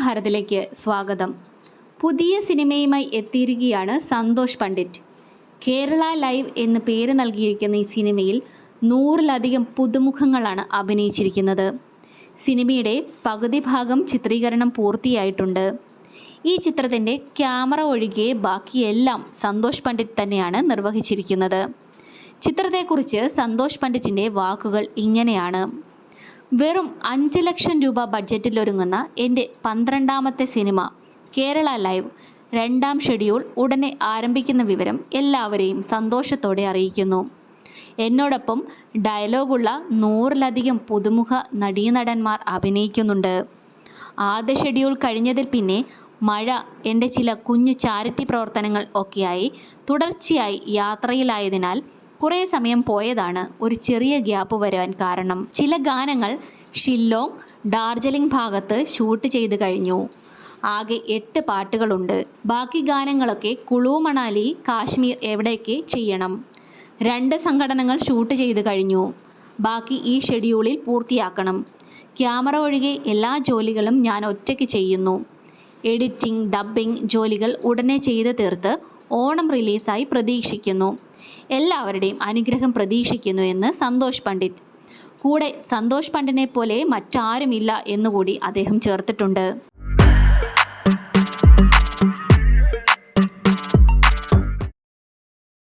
ഭാരതിലേക്ക് സ്വാഗതം. പുതിയ സിനിമയുമായി എത്തിയിരിക്കുകയാണ് സന്തോഷ് പണ്ഡിറ്റ്. കേരള ലൈവ് എന്ന് പേര് നൽകിയിരിക്കുന്ന ഈ സിനിമയിൽ നൂറിലധികം പുതുമുഖങ്ങളാണ് അഭിനയിച്ചിരിക്കുന്നത്. സിനിമയുടെ പകുതി ഭാഗം ചിത്രീകരണം പൂർത്തിയായിട്ടുണ്ട്. ഈ ചിത്രത്തിന്റെ ക്യാമറ ഒഴികെ ബാക്കിയെല്ലാം സന്തോഷ് പണ്ഡിറ്റ് തന്നെയാണ് നിർവഹിച്ചിരിക്കുന്നത്. ചിത്രത്തെക്കുറിച്ച് സന്തോഷ് പണ്ഡിറ്റിന്റെ വാക്കുകൾ ഇങ്ങനെയാണ്. വെറും അഞ്ച് ലക്ഷം രൂപ ബഡ്ജറ്റിലൊരുങ്ങുന്ന എന്റെ പന്ത്രണ്ടാമത്തെ സിനിമ കേരള ലൈവ് രണ്ടാം ഷെഡ്യൂൾ ഉടനെ ആരംഭിക്കുന്ന വിവരം എല്ലാവരെയും സന്തോഷത്തോടെ അറിയിക്കുന്നു. എന്നോടൊപ്പം ഡയലോഗുള്ള നൂറിലധികം പുതുമുഖ നടീനടന്മാർ അഭിനയിക്കുന്നുണ്ട്. ആദ്യ ഷെഡ്യൂൾ കഴിഞ്ഞതിൽ പിന്നെ മഴ എന്റെ ചില കുഞ്ഞു ചാരിറ്റി പ്രവർത്തനങ്ങൾ ഒക്കെയായി തുടർച്ചയായി യാത്രയിലായതിനാൽ കുറേ സമയം പോയതാണ് ഒരു ചെറിയ ഗ്യാപ്പ് വരാൻ കാരണം. ചില ഗാനങ്ങൾ ഷില്ലോങ് ഡാർജിലിംഗ് ഭാഗത്ത് ഷൂട്ട് ചെയ്ത് കഴിഞ്ഞു. ആകെ എട്ട് പാട്ടുകളുണ്ട്. ബാക്കി ഗാനങ്ങളൊക്കെ കുളു മണാലി കാശ്മീർ എവിടെയൊക്കെ ചെയ്യണം. രണ്ട് സംഘടനകൾ ഷൂട്ട് ചെയ്ത് കഴിഞ്ഞു. ബാക്കി ഈ ഷെഡ്യൂളിൽ പൂർത്തിയാക്കണം. ക്യാമറ ഒഴികെ എല്ലാ ജോലികളും ഞാൻ ഒറ്റയ്ക്ക് ചെയ്യുന്നു. എഡിറ്റിംഗ് ഡബ്ബിംഗ് ജോലികൾ ഉടനെ ചെയ്ത് തീർത്ത് ഓണം റിലീസായി പ്രതീക്ഷിക്കുന്നു. എല്ലാവരുടെയും അനുഗ്രഹം പ്രതീക്ഷിക്കുന്നു എന്ന് സന്തോഷ് പണ്ഡിറ്റ്. കൂടെ സന്തോഷ് പണ്ഡിനെ പോലെ മറ്റാരുമില്ല എന്നുകൂടി അദ്ദേഹം ചേർത്തിട്ടുണ്ട്.